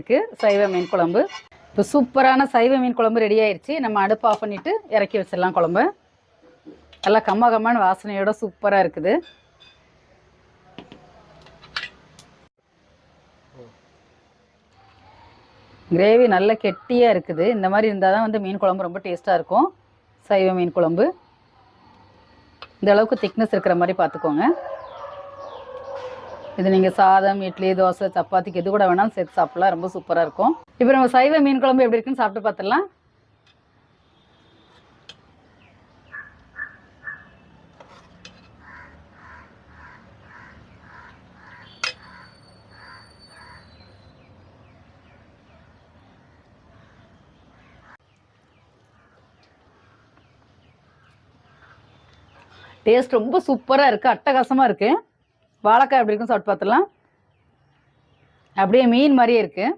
இருக்குது சைவ மீன் குழம்பு. இப்போ சூப்பரான சைவ மீன் குழம்பு ரெடி ஆயிடுச்சு நம்ம அடுப்பு ஆஃப் பண்ணிவிட்டு இறக்கி வச்சிடலாம் குழம்பு. நல்லா கம்ம கம்மன்னு வாசனையோட சூப்பராக இருக்குது. கிரேவி நல்ல கெட்டியாக இருக்குது. இந்த மாதிரி இருந்தால் தான் வந்து மீன் குழம்பு ரொம்ப டேஸ்ட்டாக இருக்கும். சைவ மீன் குழம்பு. இந்த அளவுக்கு திக்னஸ் இருக்கிற மாதிரி பார்த்துக்கோங்க. இது நீங்கள் சாதம் இட்லி தோசை சப்பாத்திக்கு எது கூட வேணாலும் சேர்த்து சாப்பிடலாம். ரொம்ப சூப்பராக இருக்கும். இப்போ நம்ம சைவ மீன் குழம்பு எப்படி இருக்குன்னு சாப்பிட்டு பார்த்துடலாம். டேஸ்ட் ரொம்ப சூப்பராக இருக்குது அட்டகாசமாக இருக்குது வாழைக்காய் எப்படி இருக்கும் சாப்பிட்டு பார்த்துலாம் அப்படியே மீன் மாதிரியே இருக்குது